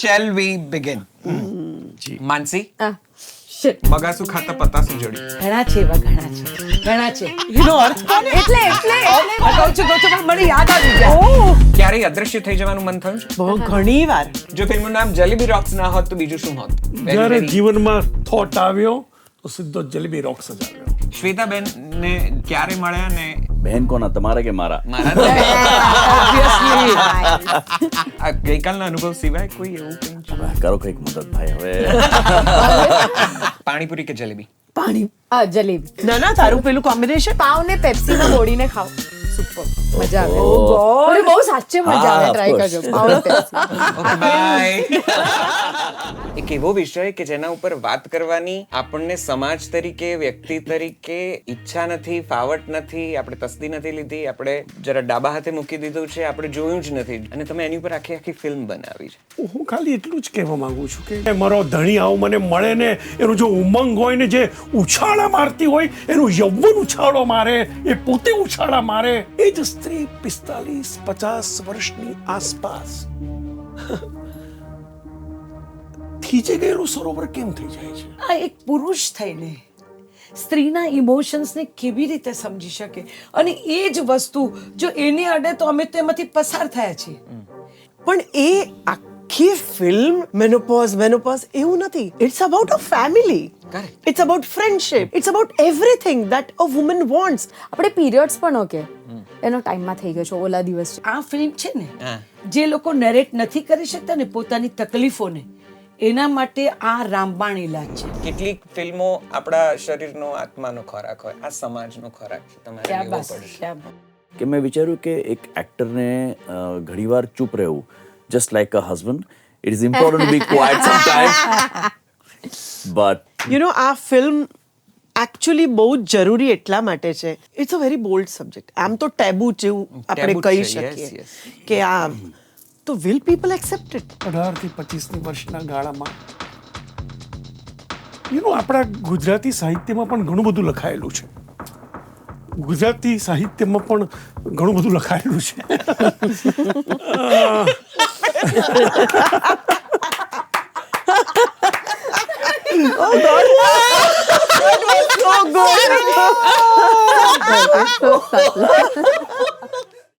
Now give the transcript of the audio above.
Shall we begin જી. માનસી. બગાસું ખાતા પતાસું જોડી ઘણા છે એવા ઘણા છે. ઘણા છે. એનો અર્થ કોને? એટલે એટલે કહું છું કહું છું મને યાદ આવી જાય. ક્યારે અદ્રશ્ય થઈ જવાનું મન થયું છે? બહુ ઘણી વાર. જો ફિલ્મનું નામ જલેબી રોક્સ ના હોત તો બીજું શું હોત? જ્યારે જીવનમાં થોટ આવ્યો તો સીધો જલેબી રોક્સ જ આવ્યો. શ્વેતાબેન ને ક્યારે મળ્યા ને બહેન કોના તમારા કે મારા? આ ગઈકાલના અનુભવ સિવાય કોઈ એવું કંઈ કરો કંઈક મદદ ભાઈ હવે. પાણીપુરી કે જલેબી? પાણી. આ જલેબી. ના ના તારું પેલું કોમ્બિનેશન? પાવ ને પેપ્સી ને બોડીને ખાઓ. સુપર મજા આવે. અરે બહુ સાચે મજા આવે ટ્રાય કરજો. પાવ ને પેપ્સી. ઓકે બાય એક એવો વિષય કે જેના ઉપર વાત કરવાની આપણને સમાજ તરીકે, વ્યક્તિ તરીકે ઈચ્છા નથી, ફાવટ નથી, આપણે તસ્દી નથી લીધી, આપણે જરા ડાબા હાથે મૂકી દીધું છે, આપણે જોયું જ નથી. અને તમે એની ઉપર આખી આખી ફિલ્મ બનાવી છે. હું ખાલી એટલું જ કહેવા માંગુ છું કે મારો ધણી આવો મને મળે ને, એનું જો ઉમંગ હોય ને, જે ઉછાળા મારતી હોય, એનું યૌવન ઉછાળો મારે, એ પોતે ઉછાળા મારે, એ જ સ્ત્રી પિસ્તાલીસ પચાસ વર્ષની આસપાસ. થીજે ગયેલું સરોવર કેમ થઈ જાય છે? આ એક પુરુષ થઈને સ્ત્રીના ઇમોશન્સને કેવી રીતે સમજી શકે? અને એ જ વસ્તુ જો એની અડે તો અમે તો એમાંથી પસાર થયા છીએ. પણ એ આખી ફિલ્મ મેનોપોઝ મેનોપોઝ એવું નથી. It's about a family. It's about friendship it's about everything that a woman wants આપણે પીરિયડ્સ પણ ઓકે. એનો ટાઈમમાં થઈ ગયો છે ઓલા દિવસ આ ફિલ્મ છે ને જે લોકો નરેટ નથી કરી શકતા ને પોતાની તકલીફોને એના માટે આ રામબાણ ઇલાજ છે. કેટલીક ફિલ્મો આપણા શરીરનો આત્માનો ખોરાક હોય આ સમાજનો ખોરાક છે. તમારે લેવો પડશે. કે મેં વિચાર્યું કે એક એક્ટરને ઘણીવાર ચૂપ રહેવું. Just like a husband it is important be quiet sometimes but you know આ ફિલ્મ એકચ્યુઅલી બહુ જ જરૂરી એટલા માટે છે. It's a very bold subject આમ તો ટેબુ જેવું આપણે કહી શકીએ કે આ તો વિલ પીપલ એક્સેપ્ટ ઇટ અઢારથી પચીસની વર્ષના ગાળામાં. યુ નો આપણા ગુજરાતી સાહિત્યમાં પણ ઘણું બધું લખાયેલું છે. ગુજરાતી સાહિત્યમાં પણ ઘણું બધું લખાયેલું છે.